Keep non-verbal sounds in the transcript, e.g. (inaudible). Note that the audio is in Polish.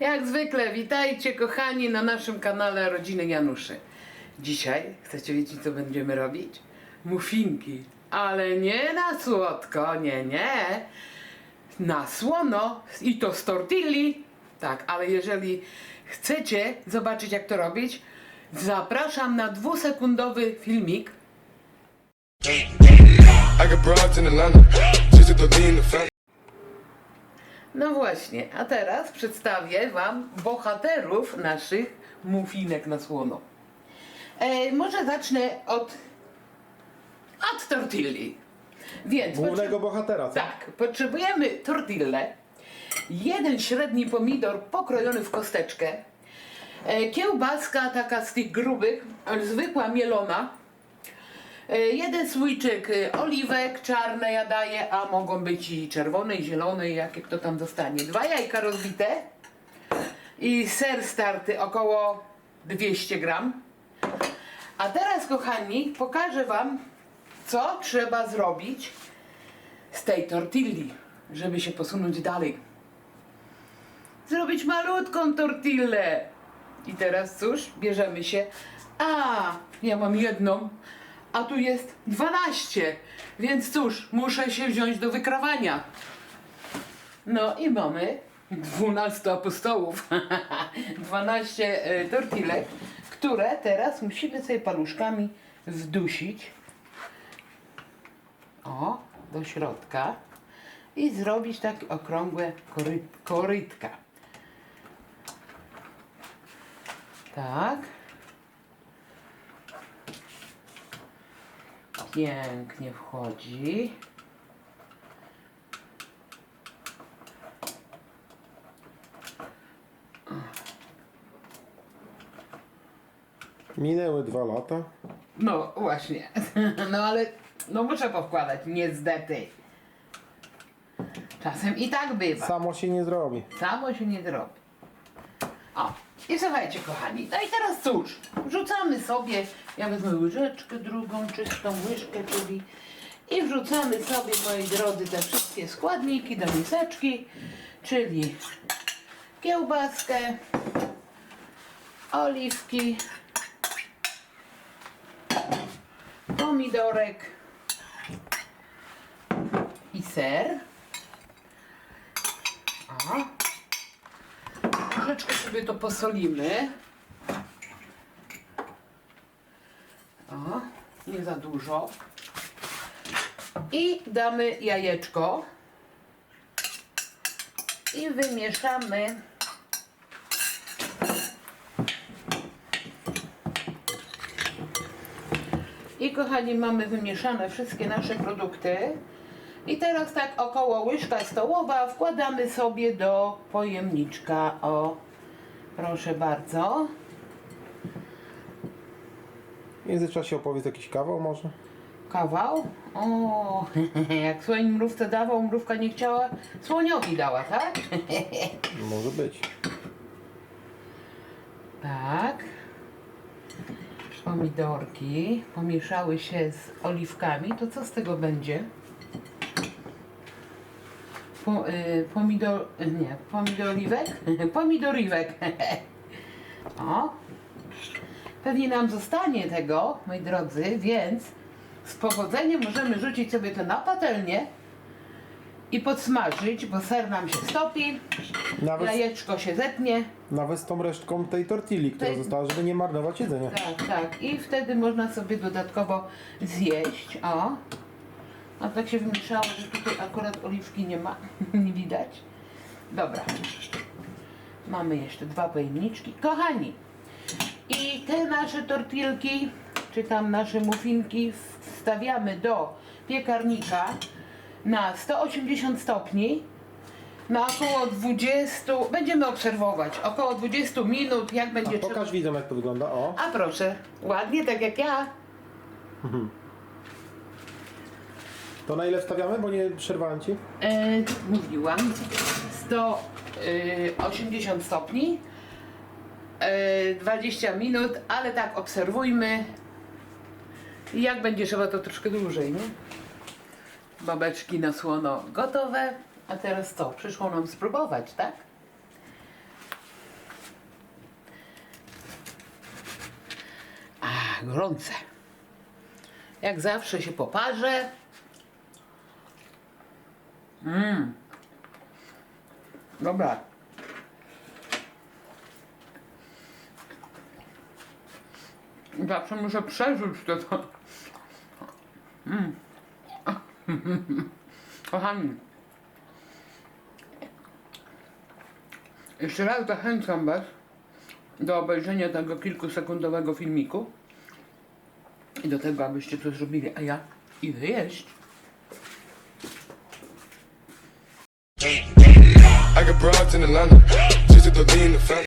Jak zwykle, witajcie kochani na naszym kanale Rodziny Januszy. Dzisiaj chcecie wiedzieć, co będziemy robić? Muffinki, ale nie na słodko, nie, nie. Na słono i to z tortilli. Tak, ale jeżeli chcecie zobaczyć, jak to robić, zapraszam na dwusekundowy filmik. I got. No właśnie, a teraz przedstawię Wam bohaterów naszych muffinek na słono. E, może zacznę od, od tortilli. Więc Głównego bohatera, co? tak, potrzebujemy tortillę, jeden średni pomidor pokrojony w kosteczkę, e, kiełbaska taka z tych grubych, zwykła mielona, jeden słoiczek e, oliwek czarne ja daję, a mogą być i czerwone, i zielone, i jakie kto tam dostanie. Dwa jajka rozbite i ser starty około 200 gram. A teraz, kochani, pokażę Wam, co trzeba zrobić z tej tortilli, żeby się posunąć dalej. Zrobić malutką tortillę. I teraz cóż, bierzemy się. A, ja mam jedną, a tu jest 12. Więc cóż, muszę się wziąć do wykrawania. No i mamy 12 apostołów. (laughs) 12 e, tortillek, które teraz musimy sobie paluszkami wdusić. O, do środka. I zrobić takie okrągłe kory, korytka. Tak. Pięknie wchodzi. Minęły dwa lata. No właśnie. (laughs) No ale no muszę powkładać, niestety. Czasem i tak bywa. Samo się nie zrobi. Samo się nie zrobi. O, i słuchajcie kochani, no i teraz cóż, wrzucamy sobie, ja wezmę łyżeczkę drugą, czystą łyżkę, czyli i wrzucamy sobie, moi drodzy, te wszystkie składniki do miseczki, czyli kiełbaskę, oliwki, pomidorek i ser. O. Troszeczkę sobie to posolimy. O, nie za dużo. I damy jajeczko. I wymieszamy. I kochani, mamy wymieszane wszystkie nasze produkty. I teraz tak około łyżka stołowa wkładamy sobie do pojemniczka. O, proszę bardzo. W międzyczasie opowiedz jakiś kawał może? Kawał. O, (laughs) jak słoń mrówce dawał, mrówka nie chciała, słoniowi dała, tak? (laughs) Może być. Tak. Pomidorki pomieszały się z oliwkami. To co z tego będzie? Po, y, pomidor... Nie, pomidoriwek? (laughs) Pomidoriwek. (laughs) o. Pewnie nam zostanie tego, moi drodzy, więc z powodzeniem możemy rzucić sobie to na patelnię i podsmażyć, bo ser nam się stopi, Nawet, jajeczko się zetnie. nawet z tą resztką tej tortilli, która Tej- została, żeby nie marnować jedzenia. Tak, tak. I wtedy można sobie dodatkowo zjeść. O. A tak się wymieszało, że tutaj akurat oliwki nie ma. (laughs) nie widać. Dobra. Mamy jeszcze dwa pojemniczki. Kochani. I te nasze tortilki, czy tam nasze muffinki wstawiamy do piekarnika na 180 stopni na około 20, będziemy obserwować, około 20 minut, jak będzie A pokaż widzom jak to wygląda. O, a proszę, ładnie tak jak ja. (laughs) To na ile wstawiamy, bo nie przerwałem ci? E, mówiłam. 180 e, stopni. E, 20 minut, ale tak obserwujmy. Jak będzie trzeba, to troszkę dłużej, nie? Babeczki na słono gotowe. A teraz co? Przyszło nam spróbować, tak? A, gorące. Jak zawsze się poparzę. Mmm. Dobra. Zawsze muszę przeżyć to. to. Mm. (laughs) Kochani. Jeszcze raz zachęcam Was do obejrzenia tego kilkusekundowego filmiku i do tego, abyście to zrobili, a ja idę jeść. Got broads in the Atlanta. Just to lean the family.